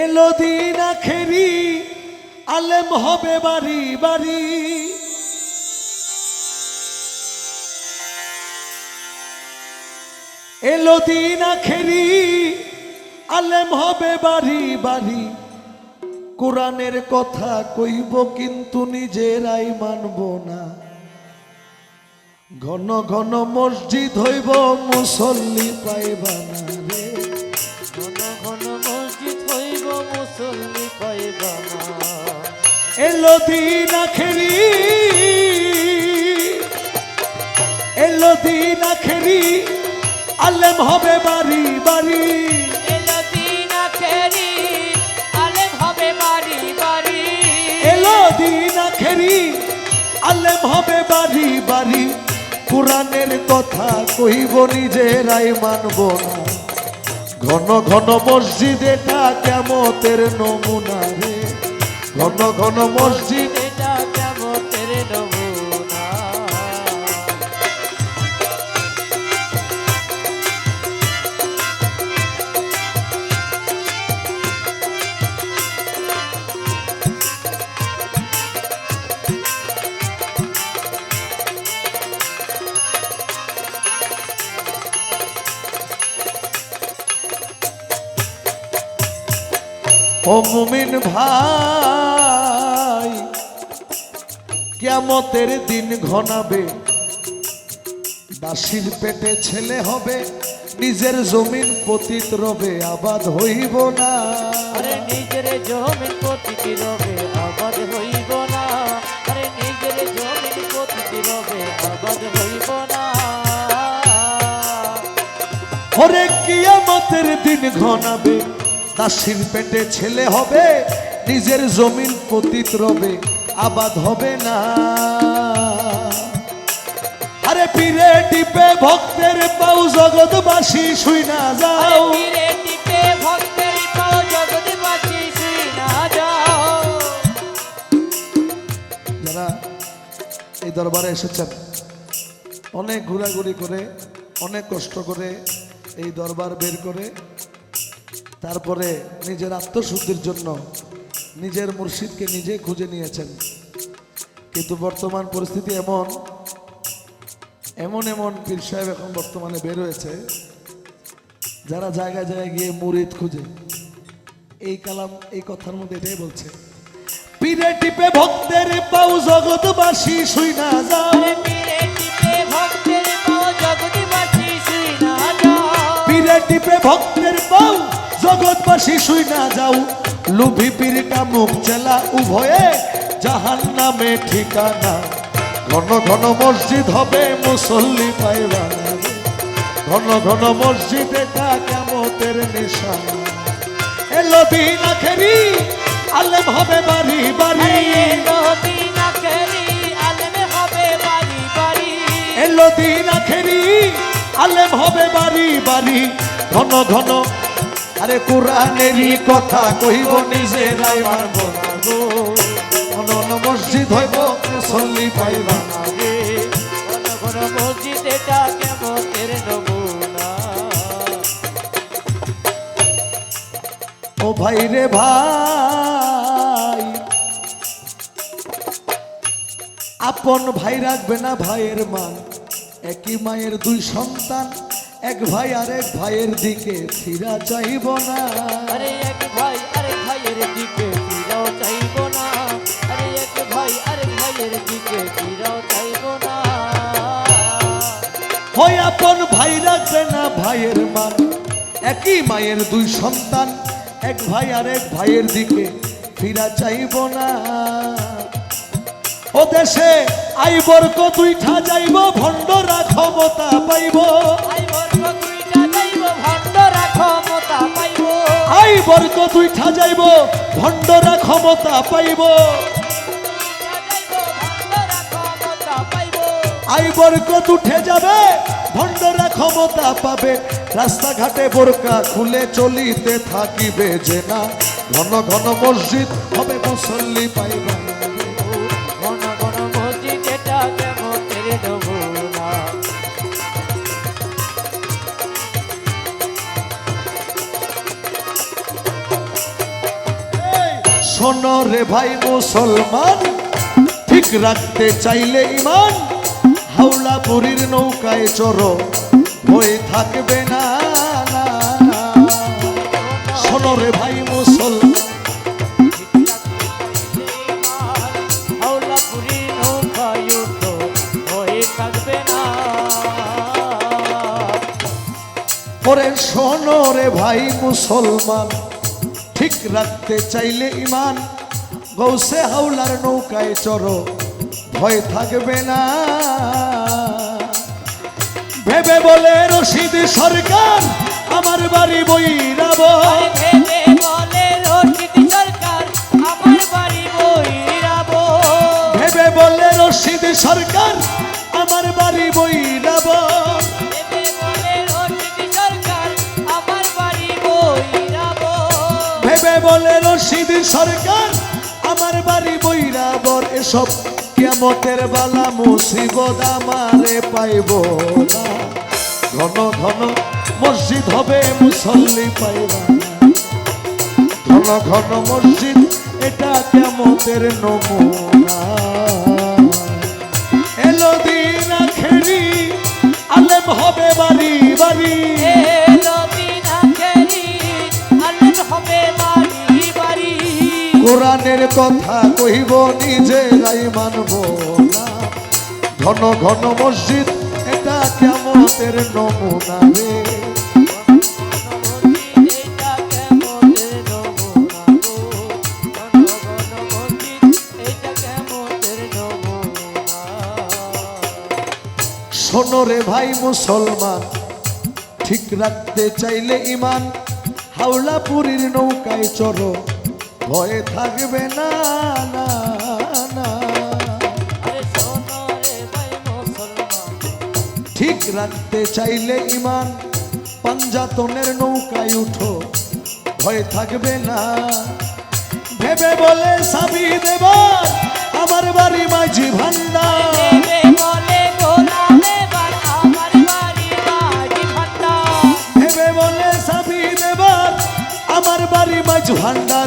এলো দিন আখেরি, আলেম হবে বাড়ি বাড়ি। এলো দিন আখেরি, আলেম হবে বাড়ি বাড়ি। কোরআনের কথা কইব কিন্তু নিজেরাই মানব না। ঘন ঘন মসজিদ হইব, মুসল্লি পাইবা না রে। ঘন ঘন এলো দিন আখেরি। এলো দিন আখেরি আলেম হবে বাড়ি বাড়ি। এলো দিন আখেরি আলেম হবে বাড়ি বাড়ি। এলো দিন আখেরি আলেম হবে বাড়ি বাড়ি। কোরআনের কথা কইব নিজেরাই মানব না। ঘন ঘন মসজিদ এটা কেমতের নমুনা রে। ঘন ঘন মসজিদ ও মুমিন ভাই কেমতের দিন ঘনাবে। দাসীর পেটে ছেলে হবে নিজের জমিন পতিত রবে আবাদ হইব না। আরে নিজের জমিন প্রতিটি রবে আবাদ হইব না। আরে নিজের জমিন প্রতিটি রবে আবাদ হইব না। হরে কিয়ামতের দিন ঘনাবে। দাসীর পেটে ছেলে হবে নিজের জমিন পতিত রবে আবাদ হবে না। আরে পীরে টিপে ভক্তের পাউ জগৎবাসী শুই না যাও। পীরে টিপে ভক্তের পাও জগৎবাসী শুই না যাও। যারা এই দরবারে এসেছেন অনেক ঘোরাঘুরি করে অনেক কষ্ট করে এই দরবার বের করে তারপরে নিজের আত্মশুদ্ধির জন্য নিজের মুর্শিদকে নিজে খুঁজে নিয়েছেন। কিন্তু বর্তমান পরিস্থিতি এমন এমন এমন পীর সাহেব এখন বর্তমানে বের হয়েছে যারা জায়গায় জায়গায় গিয়ে মুরিদ খুঁজে। এই কালাম এই কথার মধ্যে এটাই বলছে পীরে টিপে ভক্তের পাউ জগৎবাসী শুই না যাও আরে পীরে টিপে ভক্তের পাও জগৎবাসী শুই না যাও পীরে টিপে ভক্তের পাউ জগৎবাসী শুই না যাও লুভি পীরটা মুখ চেলা উভয়ে জাহান নামে ঠিকানা। ঘন ঘন মসজিদ হবে মুসল্লি পাইবা। ঘন ঘন মসজিদ এটা কেমতের নিশানা। আরে এলো দিন আখেরি আলেম হবে বাড়ি বাড়ি। এলো দিন আখেরি আলেম হবে বাড়ি বাড়ি। ঘন ঘন আরে কোরআনেরই কথা কইব নিজেরাই মানব না গো ঘন ঘন মসজিদ হইব মুসল্লি পাইবা মসজিদ এটা কেমন নমুনা। ও ভাই রে ভাই আপন ভাই রাখবে না ভাইয়ের মান। একই মায়ের দুই সন্তান এক ভাই আর এক ভাইয়ের দিকে ফিরা চাইব না। আরে এক ভাই আরে ভাইয়ের দিকে ফিরাও চাইব না। আরে এক ভাই আরে ভাইয়ের দিকে ফিরাও চাইব না। হয় আপন ভাই রাখবে না ভাইয়ের মান। একই মায়ের দুই সন্তান এক ভাই আর এক ভাইয়ের দিকে ফিরা চাইব না। ও দেশে আইবর দুইটা যাইব ভণ্ডরা ক্ষমতা পাইব। বর্গ দুইটা যাইব, ভণ্ডরা ক্ষমতা পাইব। আই বর্গ উঠে যাবে, ভণ্ডরা ক্ষমতা পাবে। রাস্তাঘাটে বোরকা খুলে চলিতে থাকিবে যে না। ঘন ঘন মসজিদ হবে মুসল্লি পাইবা। শোনো রে ভাই মুসলমান, ঠিক রাখতে চাইলে ইমান হাওলা পুরীর নৌকায় চড়ো, হয়ে থাকবে না। শোনো রে ভাই মুসলমান পরে শোনো রে ভাই মুসলমান ঠিক রাখতে চাইলে ইমান। গৌসে হাওলার নৌকায় চড়ো ভয় থাকবে না। ভেবে বলে রশিদ সরকার আমার বাড়ি বইরাব ভেবে বলে রশিদ সরকার আমার বাড়ি বলে রশিদ সরকার, আমার বাড়ি বইরাবর এসব কেমতের বালা মুসিবত আমারে পাইব ঘন ঘন মসজিদ হবে মুসল্লি পাইবা। ঘন ঘন মসজিদ, এটা কেমতের নমুনা। এলো দিন আখেরি, আলেম হবে বাড়ি বাড়ি। কোরআনের কথা কইব নিজেরাই মানব না। ঘন ঘন মসজিদ, এটা কেমতের নমুনা রে? শোনো রে ভাই মুসলমান, ঠিক রাখতে চাইলে ইমান হাওলা পুরীর নৌকায় চড়ো। ভয়ে থাকবে না ঠিক রাখতে চাইলে ইমান পাঞ্জাতনের নৌকায় উঠো, ভয় থাকবে না। ভেবে বলে সাবি দেবার আমার বাড়ি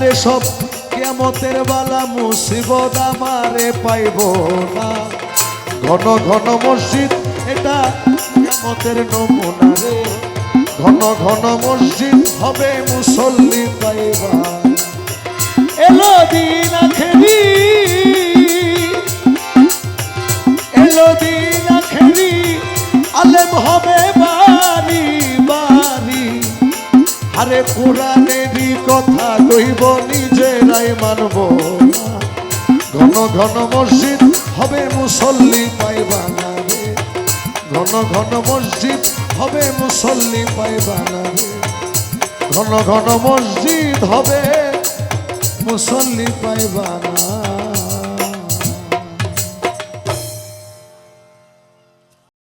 ভান্ডারে সব কেমতের বালা মুসিবত আমারে পাইব না। ঘন ঘন মসজিদ, এটা কেমতের নমুনা রে। ঘন ঘন মসজিদ হবে মুসল্লি পাইবা এলো দিন আখেরি, এলো দিন আখেরি, আলেম হবে বাড়ি আরে পুরাণেরই কথা কইব, নিজেরাই মানব। ঘন ঘন মসজিদ হবে মুসল্লি পাইবা না ঘন ঘন মসজিদ হবে মুসল্লি পাইবা না ঘন ঘন মসজিদ হবে মুসল্লি পাইবা না